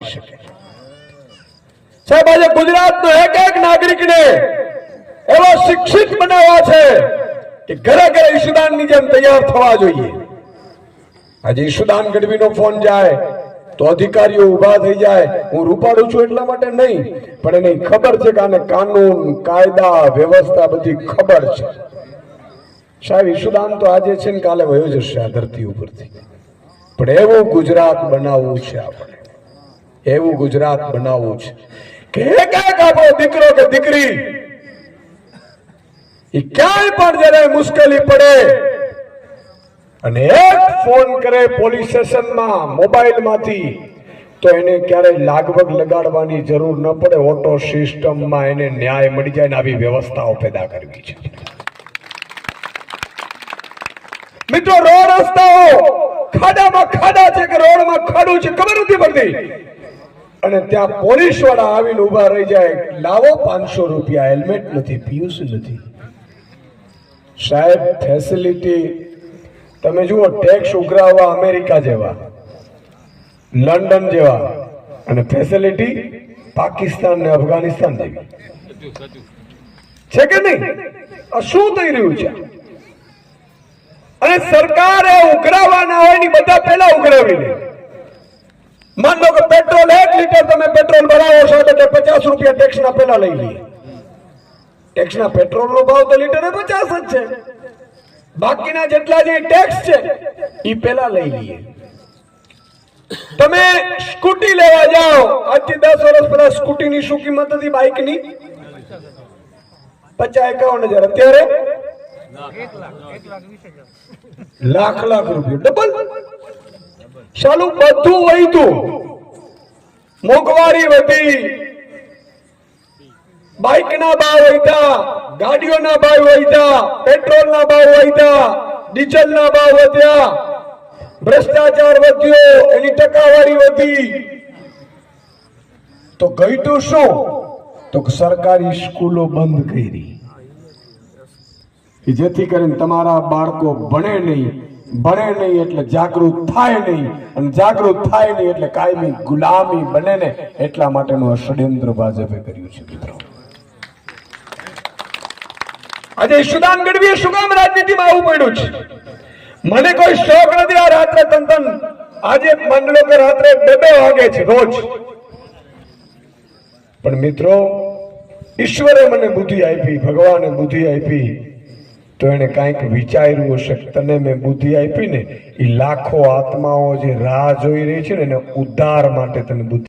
સાહેબ, આજે ગુજરાતનો એક એક નાગરિકને એવો શિક્ષિત બનાવવા છે કે ઘરે ઘરે ઈશુદાનની જેમ તૈયાર થવા જોઈએ. આજે ઈશુદાન ગઢવીનો ફોન જાય તો અધિકારીઓ ઊભા થઈ જાય. હું રૂપાડું છું એટલા માટે નહીં, પણ એને ખબર છે કે આને કાનૂન, કાયદા, વ્યવસ્થા બધી ખબર છે. સાહેબ, ઈશુદાન તો આજે છે ને કાલે વયો જશે આ ધરતી ઉપરથી. પણ એવું ગુજરાત બનાવવું છે આપણે. એવું ગુજરાત બનાવવું છે. કે એક એક આપણો દીકરો કે દીકરી એ ક્યાંય પણ જયારે મુશ્કેલી પડે, અને એક ફોન કરે પોલીસ સ્ટેશનમાં, મોબાઈલમાંથી, તો એને ક્યારેય લાગવગ લગાડવાની જરૂર ન પડે. ઓટો સિસ્ટમમાં એને ન્યાય મળી જાય ને આવી વ્યવસ્થાઓ પેદા કરવી છે. મિત્રો, રોડ રસ્તાઓ ખાડામાં ખાડા છે કે રોડમાં ખાડું છે, ખબર નથી પડતી. અને ત્યાં પોલીસવાળા આવીને ઊભા રહી જાય. લાવો પાંચસો રૂપિયા, હેલ્મેટ નથી, પિયુષ નથી. સાહેબ ફેસિલિટી તમે જુઓ ટેક્સ ઉઘરાવવા અમેરિકા જેવા, લંડન જેવા, અને ફેસિલિટી પાકિસ્તાન ને અફઘાનિસ્તાન જેવી. છે કે નહીં? આ શું થઈ રહ્યું છે? અને સરકારે ઉઘરાવવાના હોયની બધા પહેલા ઉઘરાવી લે માન લો કે પેટ્રોલ તમે પેટ્રોલ ભરાવો છો એટલે પચાસ રૂપિયા ટેક્સ ના પેલા લઈ લઈએ ટેક્સ ના પેટ્રોલ નો ભાવ તો લીટરે પચાસ જ છે. બાકીના જેટલા જે ટેક્સ છે એ પેલા લઈ લઈએ. તમે સ્કૂટી લેવા જાઓ. આજથી દસ વર્ષ પહેલા સ્કૂટી ની શું કિંમત હતી બાઇકની પચાસ એકાવન હજાર. અત્યારે? લાખ લાખ રૂપિયા. ડબલ? ચાલુ બધું વહીતું મોંઘવારી વધી. બાઇક ના ભાવ વધ્યા, ગાડીઓના ભાવ વધ્યા પેટ્રોલ ના ભાવ વધ્યા ડીઝલ ના ભાવ વધ્યા. ભ્રષ્ટાચાર વધ્યો, એની ટકાવારી વધી. તો ઘટ્યું શું? તો સરકારી સ્કૂલો બંધ કરી. જેથી કરીને તમારા બાળકો ભણે નહીં. ભણે નહીં એટલે જાગૃત થાય નહીં. અને જાગૃત થાય નહીં એટલે કાયમી ગુલામી બને ને એટલા માટેનું ષડયંત્ર ભાજપે કર્યું છે મિત્રો. આજે સુદામ ગઢવીએ શું કામ રાજનીતિમાં આવવું પડ્યું છે. મને કોઈ શોખ નથી આ રાત્રે તન તન. આજે મંડળો કે રાત્રે બે બે વાગે છે, રોજ. પણ મિત્રો, ઈશ્વરે મને બુદ્ધિ આપી, ભગવાને બુદ્ધિ આપી. તો એને કાંઈક વિચાર્યું હશે તને મેં બુદ્ધિ આપીને એ લાખો આત્માઓ જે રાહ જોઈ રહી છે ને એને ઉદ્ધાર માટે તને બુદ્ધિ